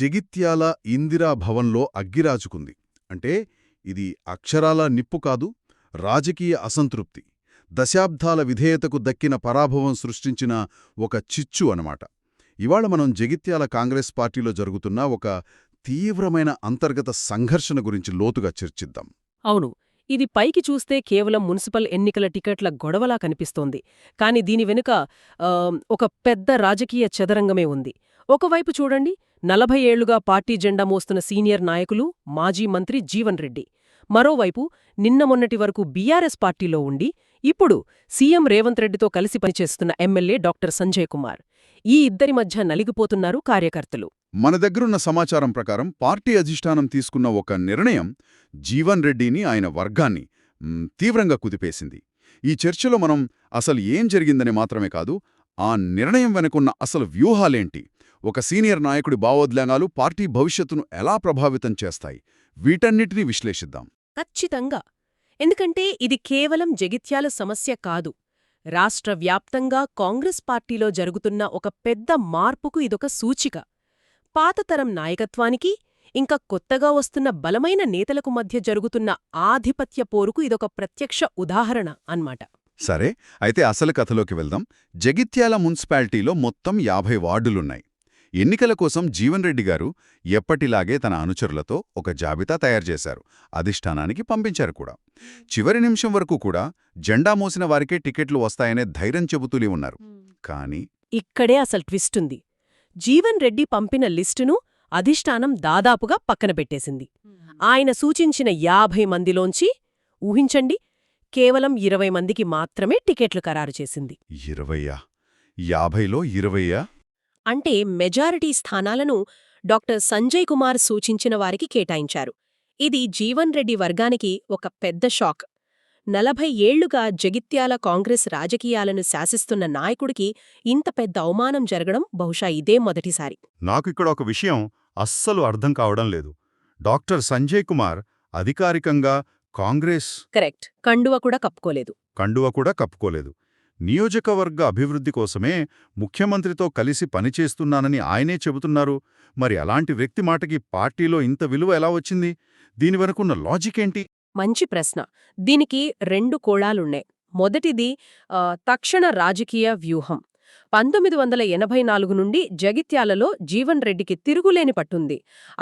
జగిత్యాల ఇందిరా భవన్లో అగ్గిరాజుకుంది. అంటే ఇది అక్షరాల నిప్పు కాదు రాజకీయ అసంతృప్తి. దశాబ్దాల విధేయతకు దక్కిన పరాభవం సృష్టించిన ఒక చిచ్చు అనమాట. ఇవాళ మనం జగిత్యాల కాంగ్రెస్ పార్టీలో జరుగుతున్న ఒక తీవ్రమైన అంతర్గత సంఘర్షణ గురించి లోతుగా చర్చిద్దాం. అవును ఇది పైకి చూస్తే కేవలం మున్సిపల్ ఎన్నికల టికెట్ల గొడవలా కనిపిస్తోంది. కాని దీని వెనుక ఒక పెద్ద రాజకీయ చదరంగమే ఉంది. ఒకవైపు చూడండి నలభై ఏళ్ళుగా పార్టీ జెండా మోస్తున్న సీనియర్ నాయకులు మాజీ మంత్రి జీవన్ రెడ్డి. మరోవైపు నిన్న మొన్నటి వరకు బీఆర్ఎస్ పార్టీలో ఉండి ఇప్పుడు సీఎం రేవంత్ రెడ్డితో కలిసి పనిచేస్తున్న ఎమ్మెల్యే డాక్టర్ సంజయ్ కుమార్. ఈ ఇద్దరి మధ్య నలిగిపోతున్నారు కార్యకర్తలు. మన దగ్గరున్న సమాచారం ప్రకారం పార్టీ అధిష్టానం తీసుకున్న ఒక నిర్ణయం జీవన్ రెడ్డిని ఆయన వర్గాన్ని తీవ్రంగా కుదిపేసింది. ఈ చర్చలో మనం అసలు ఏం జరిగిందని మాత్రమే కాదు ఆ నిర్ణయం వెనుకున్న అసలు వ్యూహాలేంటి ఒక సీనియర్ నాయకుడి భావోద్వేగాలు పార్టీ భవిష్యత్తును ఎలా ప్రభావితం చేస్తాయి? వీటన్నిటినీ విశ్లేషిద్దాం. ఖచ్చితంగా. ఎందుకంటే ఇది కేవలం జగిత్యాల సమస్య కాదు. రాష్ట్ర వ్యాప్తంగా కాంగ్రెస్ పార్టీలో జరుగుతున్న ఒక పెద్ద మార్పుకు ఇదొక సూచిక. పాతతరం నాయకత్వానికి ఇంకా కొత్తగా వస్తున్న బలమైన నేతలకు మధ్య జరుగుతున్న ఆధిపత్య పోరుకు ఇదొక ప్రత్యక్ష ఉదాహరణ అన్మాట సరే అయితే అసలు కథలోకి వెళ్దాం. జగిత్యాల మున్సిపాలిటీలో మొత్తం యాభై వార్డులున్నాయి. ఎన్నికల కోసం జీవన్ రెడ్డి గారు ఎప్పటిలాగే తన అనుచరులతో ఒక జాబితా తయారుచేశారు అధిష్టానానికి పంపించారు కూడా. చివరి నిమిషం వరకు కూడా జెండా మోసిన వారికే టికెట్లు వస్తాయనే ధైర్యం చెబుతూనే ఉన్నారు. కానీ ఇక్కడే అసలు ట్విస్టుంది జీవన్ రెడ్డి పంపిన లిస్టును అధిష్టానం దాదాపుగా పక్కన పెట్టేసింది. ఆయన సూచించిన యాభై మందిలోంచి ఊహించండి కేవలం ఇరవై మందికి మాత్రమే టికెట్లు ఖరారు చేసింది. ఇరవయ్యా యాభైలో ఇరవయ్యా అంటే మెజారిటీ స్థానాలను డాక్టర్ సంజయ్ కుమార్ సూచించిన వారికి కేటాయించారు. ఇది జీవన్ రెడ్డి వర్గానికి ఒక పెద్ద షాక్. నలభై ఏళ్ళుగా జగిత్యాల కాంగ్రెస్ రాజకీయాలను శాసిస్తున్న నాయకుడికి ఇంత పెద్ద అవమానం జరగడం బహుశా ఇదే మొదటిసారి. నాకు ఇక్కడ ఒక విషయం అస్సలు అర్థం కావడం లేదు. డాక్టర్ సంజయ్ కుమార్ అధికారికంగా కాంగ్రెస్ కరెక్ట్. కండువ కూడా కప్పుకోలేదు. కండువ కూడా కప్పుకోలేదు. నియోజకవర్గ అభివృద్ధి కోసమే ముఖ్యమంత్రితో కలిసి పనిచేస్తున్నానని ఆయనే చెబుతున్నారు. మరి అలాంటి వ్యక్తి మాటకి పార్టీలో ఇంత విలువ ఎలా వచ్చింది? దీని వెనుకున్న లాజిక్ ఏంటి? మంచి ప్రశ్న. దీనికి రెండు కోళాలున్నాయి మొదటిది తక్షణ రాజకీయ వ్యూహం. పంతొమ్మిది వందల ఎనభై నాలుగు నుండి జగిత్యాలలో జీవన్ రెడ్డికి తిరుగులేని పట్టుంది.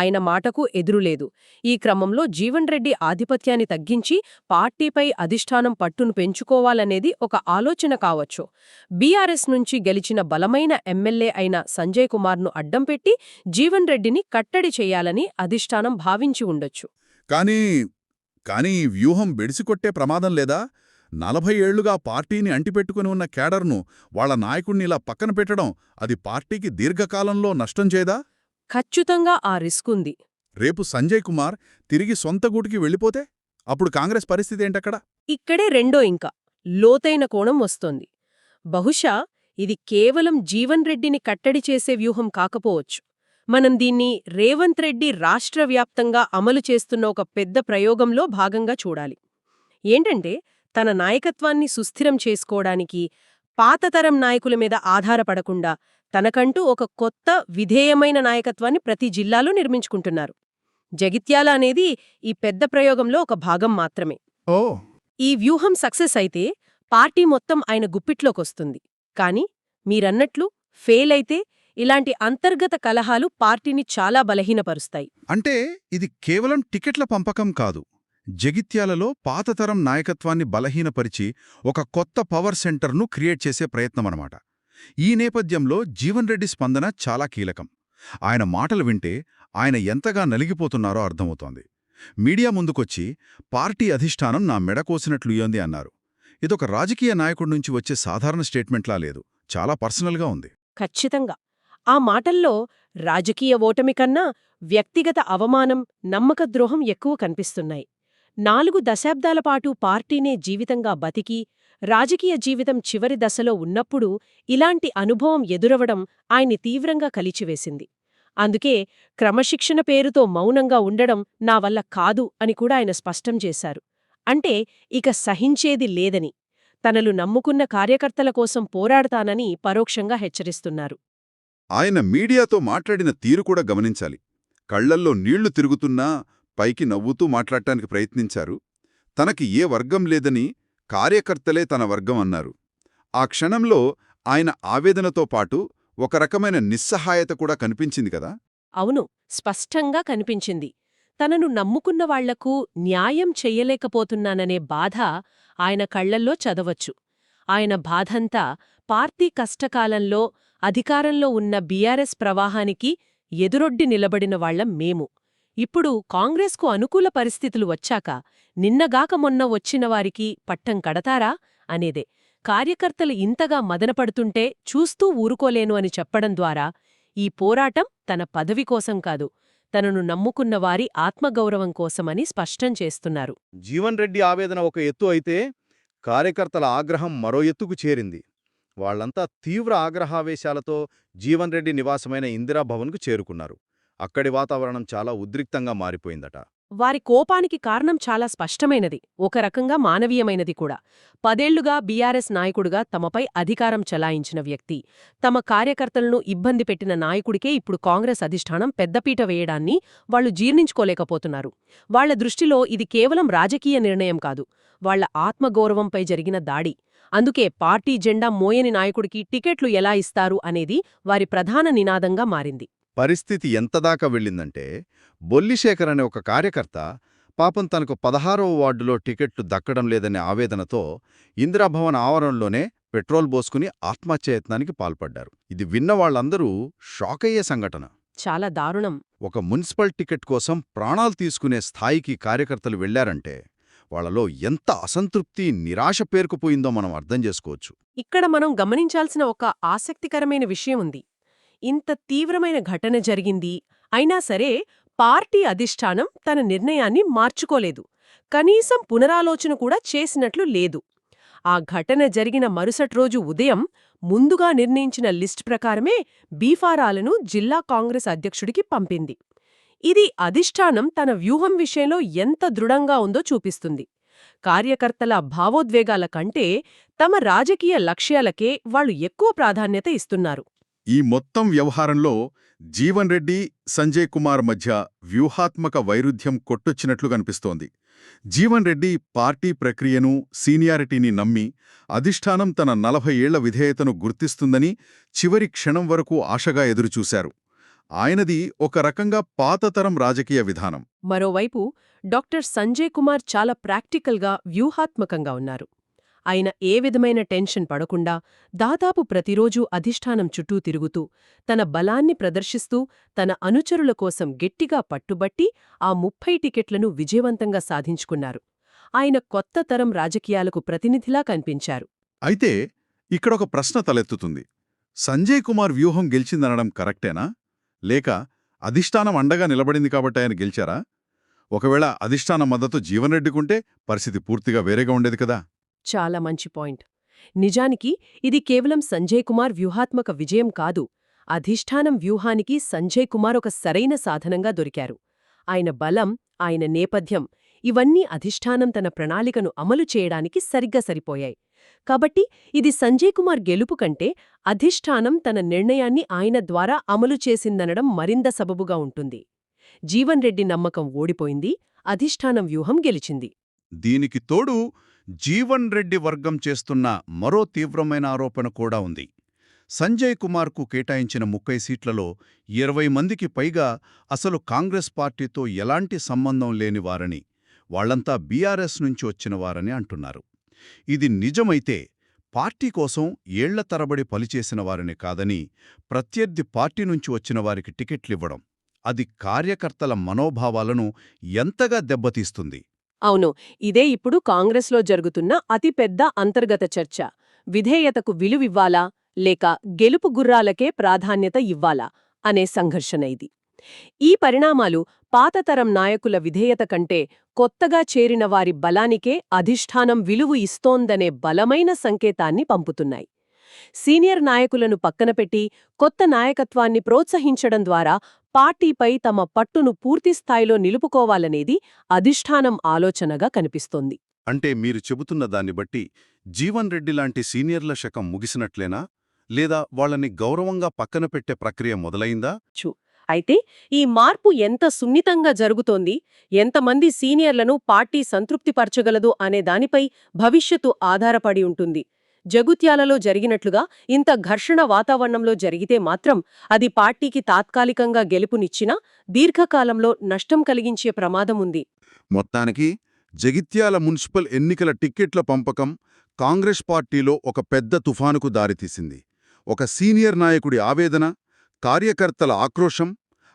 ఆయన మాటకు ఎదురులేదు ఈ క్రమంలో జీవన్ రెడ్డి ఆధిపత్యాన్ని తగ్గించి పార్టీపై అధిష్టానం పట్టును పెంచుకోవాలనేది ఒక ఆలోచన కావచ్చు. బీఆర్ఎస్ నుంచి గెలిచిన బలమైన ఎమ్మెల్యే అయిన సంజయ్ కుమార్ను అడ్డం పెట్టి జీవన్ రెడ్డిని కట్టడి చేయాలని అధిష్టానం భావించి ఉండొచ్చు. కానీ కానీ ఈ వ్యూహం బెడిసికొట్టే ప్రమాదం లేదా? నలభై ఏళ్ళుగా పార్టీని అంటిపెట్టుకుని ఉన్న కేడర్ను వాళ్ళ నాయకుణ్ణి ఇలా పక్కన పెట్టడం అది పార్టీకి దీర్ఘకాలంలో నష్టం చేయదా ఖచ్చితంగా ఆ రిస్క్ ఉంది రేపు సంజయ్ కుమార్ తిరిగి సొంత గూటికి వెళ్ళిపోతే? అప్పుడు కాంగ్రెస్ పరిస్థితి ఏంటక్కడ? ఇక్కడే రెండో ఇంకా. లోతైన కోణం వస్తోంది. బహుశా ఇది కేవలం జీవన్ రెడ్డిని కట్టడి చేసే వ్యూహం కాకపోవచ్చు. మనం దీన్ని రేవంత్ రెడ్డి రాష్ట్ర వ్యాప్తంగా అమలు చేస్తున్న ఒక పెద్ద ప్రయోగంలో భాగంగా చూడాలి. ఏంటంటే తన నాయకత్వాన్ని సుస్థిరం చేసుకోవడానికి పాతతరం నాయకుల మీద ఆధారపడకుండా తనకంటూ ఒక కొత్త విధేయమైన నాయకత్వాన్ని ప్రతి జిల్లాలో నిర్మించుకుంటున్నారు. జగిత్యాల అనేది ఈ పెద్ద ప్రయోగంలో ఒక భాగం మాత్రమే. ఓ! ఈ వ్యూహం సక్సెస్ అయితే పార్టీ మొత్తం ఆయన గుప్పిట్లోకొస్తుంది. కాని మీరన్నట్లు ఫెయిల్ అయితే ఇలాంటి అంతర్గత కలహాలు పార్టీని చాలా బలహీనపరుస్తాయి. అంటే ఇది కేవలం టికెట్ల పంపకం కాదు. జగిత్యాలలో పాతతరం నాయకత్వాన్ని బలహీనపరిచి ఒక కొత్త పవర్ సెంటర్ను క్రియేట్ చేసే ప్రయత్నమనమాట. ఈ నేపథ్యంలో జీవన్ రెడ్డి స్పందన చాలా కీలకం. ఆయన మాటలు వింటే ఆయన ఎంతగా నలిగిపోతున్నారో అర్థమవుతోంది. మీడియా ముందుకొచ్చి పార్టీ అధిష్టానం నా మెడకోసినట్లుయ్యంది అన్నారు. ఇదొక రాజకీయ నాయకుడి నుంచి వచ్చే సాధారణ స్టేట్మెంట్లా లేదు. చాలా పర్సనల్గా ఉంది. ఖచ్చితంగా. ఆ మాటల్లో రాజకీయ ఓటమి కన్నా వ్యక్తిగత అవమానం నమ్మకద్రోహం ఎక్కువ కనిపిస్తున్నాయి. నాలుగు దశాబ్దాల పాటు పార్టీనే జీవితంగా బతికి రాజకీయ జీవితం చివరి దశలో ఉన్నప్పుడు ఇలాంటి అనుభవం ఎదురవడం ఆయన్ని తీవ్రంగా కలిచివేసింది. అందుకే క్రమశిక్షణ పేరుతో మౌనంగా ఉండడం నా వల్ల కాదు అని కూడా ఆయన స్పష్టం చేశారు. అంటే ఇక సహించేది లేదని తనలు నమ్ముకున్న కార్యకర్తల కోసం పోరాడతానని పరోక్షంగా హెచ్చరిస్తున్నారు. ఆయన మీడియాతో మాట్లాడిన తీరు కూడా గమనించాలి. కళ్ళల్లో నీళ్ళు తిరుగుతున్నా పైకి నవ్వుతూ మాట్లాడటానికి ప్రయత్నించారు. తనకి ఏ వర్గం లేదని కార్యకర్తలే తన వర్గం అన్నారు. ఆ క్షణంలో ఆయన ఆవేదనతో పాటు ఒక రకమైన నిస్సహాయత కూడా కనిపించింది కదా? అవును స్పష్టంగా కనిపించింది. తనను నమ్ముకున్న వాళ్ళకు న్యాయం చెయ్యలేకపోతున్నాననే బాధ ఆయన కళ్ళల్లో చదవచ్చు. ఆయన బాధంతా పార్టీ కష్టకాలంలో అధికారంలో ఉన్న బీఆర్ఎస్ ప్రవాహానికి ఎదురొడ్డి నిలబడిన వాళ్ళం మేము. ఇప్పుడు కాంగ్రెస్కు అనుకూల పరిస్థితులు వచ్చాక నిన్నగాక మొన్న వచ్చినవారికి పట్టం కడతారా అనేదే. కార్యకర్తలు ఇంతగా మదనపడుతుంటే చూస్తూ ఊరుకోలేను అని చెప్పడం ద్వారా ఈ పోరాటం తన పదవి కోసం కాదు తనను నమ్ముకున్న వారి ఆత్మగౌరవం కోసమని స్పష్టం చేస్తున్నారు. జీవన్ రెడ్డి ఆవేదన ఒక ఎత్తు అయితే కార్యకర్తల ఆగ్రహం మరో ఎత్తుకు చేరింది. వాళ్ళంతా తీవ్ర ఆగ్రహావేశాలతో జీవన్ రెడ్డి నివాసమైన ఇందిరాభవన్కు చేరుకున్నారు. అక్కడి వాతావరణం చాలా ఉద్రిక్తంగా మారిపోయిందట. వారి కోపానికి కారణం చాలా స్పష్టమైనది ఒక రకంగా మానవీయమైనది కూడా. పదేళ్ళుగా బీఆర్ఎస్ నాయకుడుగా తమపై అధికారం చలాయించిన వ్యక్తి తమ కార్యకర్తలను ఇబ్బంది పెట్టిన నాయకుడికే ఇప్పుడు కాంగ్రెస్ అధిష్టానం పెద్దపీట వేయడాన్ని వాళ్ళు జీర్ణించుకోలేకపోతున్నారు. వాళ్ళ దృష్టిలో ఇది కేవలం రాజకీయ నిర్ణయం కాదు వాళ్ళ ఆత్మగౌరవంపై జరిగిన దాడి. అందుకే పార్టీ జెండా మోయని నాయకుడికి టికెట్లు ఎలా ఇస్తారు అనేది వారి ప్రధాన నినాదంగా మారింది. పరిస్థితి ఎంతదాకా వెళ్ళిందంటే బొల్లిశేఖర్ అనే ఒక కార్యకర్త పాపం తనకు పదహారవ వార్డులో టికెట్లు దక్కడం లేదనే ఆవేదనతో ఇందిరాభవన్ ఆవరణలోనే పెట్రోల్ పోసుకుని ఆత్మహత్యయత్నానికి పాల్పడ్డారు. ఇది విన్న వాళ్ళందరూ షాకయ్యే సంఘటన. చాలా దారుణం. ఒక మున్సిపల్ టికెట్ కోసం ప్రాణాలు తీసుకునే స్థాయికి కార్యకర్తలు వెళ్ళారంటే వాళ్ళలో ఎంత అసంతృప్తి నిరాశ పేరుకుపోయిందో మనం అర్థం చేసుకోవచ్చు. ఇక్కడ మనం గమనించాల్సిన ఒక ఆసక్తికరమైన విషయం ఉంది. ఇంత తీవ్రమైన ఘటన జరిగింది. అయినా సరే పార్టీ అధిష్టానం తన నిర్ణయాన్ని మార్చుకోలేదు. కనీసం పునరాలోచన కూడా చేసినట్లు లేదు. ఆ ఘటన జరిగిన మరుసటి రోజు ఉదయం ముందుగా నిర్ణయించిన లిస్ట్ ప్రకారమే బీఫారాలను జిల్లా కాంగ్రెస్ అధ్యక్షుడికి పంపింది. ఇది అధిష్టానం తన వ్యూహం విషయంలో ఎంత దృఢంగా ఉందో చూపిస్తుంది. కార్యకర్తల భావోద్వేగాల కంటే తమ రాజకీయ లక్ష్యాలకే వాళ్ళు ఎక్కువ ప్రాధాన్యత ఇస్తున్నారు. ఈ మొత్తం వ్యవహారంలో జీవన్ రెడ్డి సంజయ్ కుమార్ మధ్య వ్యూహాత్మక వైరుధ్యం కొట్టొచ్చినట్లు కనిపిస్తోంది. జీవన్ రెడ్డి పార్టీ ప్రక్రియను సీనియారిటీని నమ్మి అధిష్టానం తన నలభై ఏళ్ళ విధేయతను గుర్తిస్తుందని చివరి క్షణం వరకు ఆశగా ఎదురుచూశారు. ఆయనది ఒక రకంగా పాతతరం రాజకీయ విధానం. మరోవైపు డాక్టర్ సంజయ్ కుమార్ చాలా ప్రాక్టికల్గా వ్యూహాత్మకంగా ఉన్నారు. ఆయన ఏ విధమైన టెన్షన్ పడకుండా దాదాపు ప్రతిరోజూ అధిష్టానం చుట్టూ తిరుగుతూ తన బలాన్ని ప్రదర్శిస్తూ తన అనుచరుల కోసం గట్టిగా పట్టుబట్టి ఆ ముప్పై టికెట్లను విజయవంతంగా సాధించుకున్నారు. ఆయన కొత్త తరం రాజకీయాలకు ప్రతినిధిలా కనిపించారు. అయితే ఇక్కడొక ప్రశ్న తలెత్తుతుంది. సంజయ్ కుమార్ వ్యూహం గెలిచిందనడం కరెక్టేనా? లేక అధిష్టానం అండగా నిలబడింది కాబట్టి ఆయన గెలిచారా? ఒకవేళ అధిష్టానం మద్దతు జీవన్రెడ్డికుంటే పరిస్థితి పూర్తిగా వేరేగా ఉండేది కదా. చాలా మంచి పాయింట్. నిజానికి ఇది కేవలం సంజయ్ కుమార్ వ్యూహాత్మక విజయం కాదు అధిష్టానం వ్యూహానికి సంజయ్ కుమార్ ఒక సరైన సాధనంగా దొరికారు. ఆయన బలం ఆయన నేపథ్యం ఇవన్నీ అధిష్టానం తన ప్రణాళికను అమలు చేయడానికి సరిగ్గా సరిపోయాయి. కాబట్టి ఇది సంజయ్ కుమార్ గెలుపు కంటే అధిష్టానం తన నిర్ణయాన్ని ఆయన ద్వారా అమలు చేసిందనడం మరింత సబబుగా ఉంటుంది. జీవన్ రెడ్డి నమ్మకం ఓడిపోయింది అధిష్టానం వ్యూహం గెలిచింది. దీనికి తోడు జీవన్ రెడ్డి వర్గం చేస్తున్న మరో తీవ్రమైన ఆరోపణ కూడా ఉంది. సంజయ్ కుమార్కు కేటాయించిన ముప్పై సీట్లలో ఇరవై మందికి పైగా అసలు కాంగ్రెస్ పార్టీతో ఎలాంటి సంబంధం లేనివారని వాళ్ళంతా బీఆర్ఎస్ నుంచి వచ్చినవారని అంటున్నారు. ఇది నిజమైతే పార్టీ కోసం ఏళ్ళ తరబడి పనిచేసిన వారిని కాదని ప్రత్యర్థి పార్టీ నుంచి వచ్చిన వారికి టికెట్లివ్వడం అది కార్యకర్తల మనోభావాలను ఎంతగా దెబ్బతీస్తుంది. అవును ఇదే ఇప్పుడు కాంగ్రెస్లో జరుగుతున్న అతిపెద్ద అంతర్గత చర్చ. విధేయతకు విలువివ్వాలా లేక గెలుపు గుర్రాలకే ప్రాధాన్యత ఇవ్వాలా అనే సంఘర్షణ ఇది. ఈ పరిణామాలు పాతతరం నాయకుల విధేయత కంటే కొత్తగా చేరిన వారి బలానికే అధిష్టానం విలువు ఇస్తోందనే బలమైన సంకేతాన్ని పంపుతున్నాయి. సీనియర్ నాయకులను పక్కనపెట్టి కొత్త నాయకత్వాన్ని ప్రోత్సహించడం ద్వారా పార్టీపై తమ పట్టును పూర్తిస్థాయిలో నిలుపుకోవాలనేది అధిష్టానం ఆలోచనగా కనిపిస్తోంది. అంటే మీరు చెబుతున్న దాన్ని బట్టి జీవన్ రెడ్డి లాంటి సీనియర్ల శకం ముగిసినట్లేనా? లేదా వాళ్ళని గౌరవంగా పక్కన పెట్టే ప్రక్రియ మొదలైందా? అయితే ఈ మార్పు ఎంత సున్నితంగా జరుగుతోంది ఎంతమంది సీనియర్లను పార్టీ సంతృప్తిపరచగలదు అనే దానిపై భవిష్యత్తు ఆధారపడి ఉంటుంది. జగుత్యాలలో జరిగినట్లుగా ఇంత ఘర్షణ వాతావరణంలో జరిగితే మాత్రం అది పార్టీకి తాత్కాలికంగా గెలుపునిచ్చినా దీర్ఘకాలంలో నష్టం కలిగించే ప్రమాదం ఉంది. మొత్తానికి జగిత్యాల మున్సిపల్ ఎన్నికల టిక్కెట్ల పంపకం కాంగ్రెస్ పార్టీలో ఒక పెద్ద తుఫానుకు దారితీసింది. ఒక సీనియర్ నాయకుడి ఆవేదన కార్యకర్తల ఆక్రోశం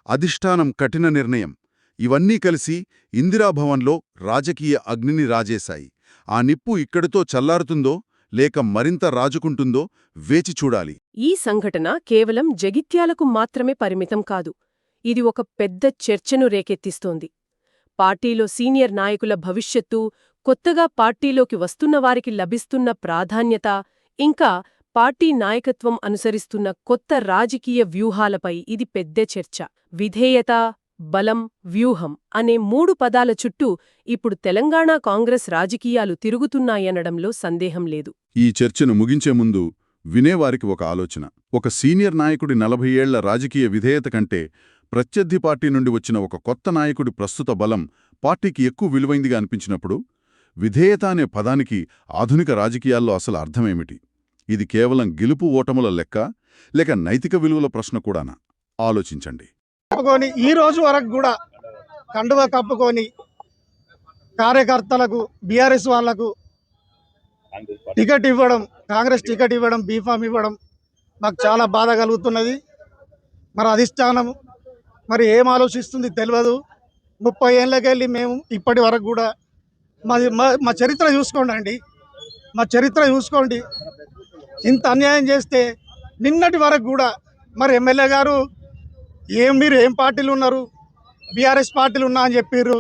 అధిష్టానం కఠిన నిర్ణయం ఇవన్నీ కలిసి ఇందిరాభవన్లో రాజకీయ అగ్నిని రాజేశాయి. ఆ నిప్పు ఇక్కడితో చల్లారుతుందో లేక మరింత రాజుకుంటుందో వేచి చూడాలి. ఈ సంఘటన కేవలం జగిత్యాలకు మాత్రమే పరిమితం కాదు ఇది ఒక పెద్ద చర్చను రేకెత్తిస్తోంది. పార్టీలో సీనియర్ నాయకుల భవిష్యత్తు కొత్తగా పార్టీలోకి వస్తున్న వారికి లభిస్తున్న ప్రాధాన్యత ఇంకా పార్టీ నాయకత్వం అనుసరిస్తున్న కొత్త రాజకీయ వ్యూహాలపై ఇది పెద్ద చర్చ. విధేయత బలం వ్యూహం అనే మూడు పదాల చుట్టూ ఇప్పుడు తెలంగాణ కాంగ్రెస్ రాజకీయాలు తిరుగుతున్నాయనడంలో సందేహం లేదు. ఈ చర్చను ముగించే ముందు వినేవారికి ఒక ఆలోచన. ఒక సీనియర్ నాయకుడి నలభై ఏళ్ళ రాజకీయ విధేయత కంటే ప్రత్యర్థి పార్టీ నుండి వచ్చిన ఒక కొత్త నాయకుడి ప్రస్తుత బలం పార్టీకి ఎక్కువ విలువైందిగా అనిపించినప్పుడు విధేయత అనే పదానికి ఆధునిక రాజకీయాల్లో అసలు అర్థమేమిటి? ఇది కేవలం గెలుపు ఓటముల లెక్క లేక నైతిక విలువల ప్రశ్న కూడానా? ఆలోచించండి. కప్పుకొని ఈ రోజు వరకు కూడా కండువ కప్పుకొని కార్యకర్తలకు బీఆర్ఎస్ వాళ్ళకు టికెట్ ఇవ్వడం కాంగ్రెస్ టికెట్ ఇవ్వడం బీఫామ్ ఇవ్వడం మాకు చాలా బాధ కలుగుతున్నది. మరి అధిష్టానం మరి ఏం ఆలోచిస్తుంది తెలియదు. ముప్పై ఏళ్ళకెళ్ళి మేము ఇప్పటి వరకు కూడా మాది మా- మా చరిత్ర చూసుకోండి అండి మా చరిత్ర చూసుకోండి. ఇంత అన్యాయం చేస్తే నిన్నటి వరకు కూడా మరి ఎమ్మెల్యే గారు ఏం మీరు ఏం పార్టీలు ఉన్నారు? బీఆర్ఎస్ పార్టీలు ఉన్నా అని చెప్పారు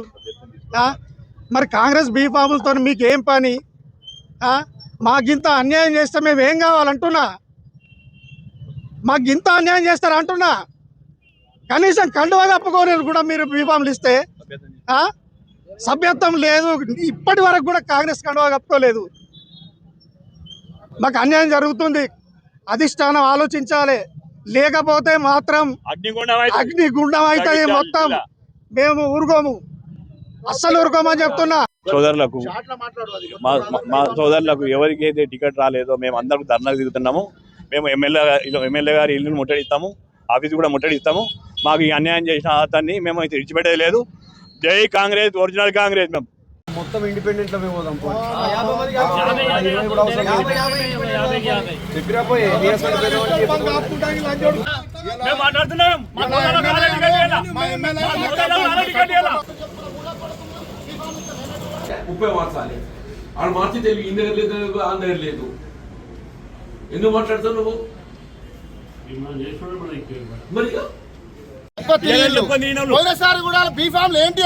మరి కాంగ్రెస్ బీఫాములతో మీకు ఏం పని? మాకింత అన్యాయం చేస్తే మేము ఏం కావాలంటున్నా? మాకు ఇంత అన్యాయం చేస్తారు అంటున్నా? కనీసం కండువా తప్పుకోలేరు కూడా మీరు బీఫాములు ఇస్తే. సభ్యత్వం లేదు. ఇప్పటి వరకు కూడా కాంగ్రెస్ కండువా కప్పుకోలేదు. మాకు అన్యాయం జరుగుతుంది. అధిష్టానం ఆలోచించాలి. లేకపోతే మాత్రం అగ్నిగుండం అగ్ని గుండం అవుతుంది మొత్తం మేము ఊరుకోము. అస్సలు ఊరుకోమని చెప్తున్నా. సోదరులకు మా సోదరులకు ఎవరికి అయితే టికెట్ రాలేదో మేము అందరం ధర్నాకు దిగుతున్నాము మేము ఎమ్మెల్యే గారి- ఎమ్మెల్యే గారి ఇల్లును ముట్టడిస్తాము. ఆఫీస్ కూడా ముట్టడిస్తాము. మాకు ఈ అన్యాయం చేసిన అతన్ని మేము అయితే విడిచిపెట్టేది లేదు జై కాంగ్రెస్ ఒరిజినల్ కాంగ్రెస్ మేము. మొత్తం ఇండిపెండెంట్లో మేము పోదాం మాట్లాడుతున్నాం? ముప్పై మార్చాలి ఆడు మార్చి తెలివి ఈ దగ్గర లేదు ఆ దగ్గర లేదు. ఎందుకు మాట్లాడుతావు నువ్వు? మరి కూడా బీఫామ్లు ఏంటి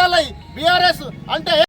బీఆర్ఎస్ అంటే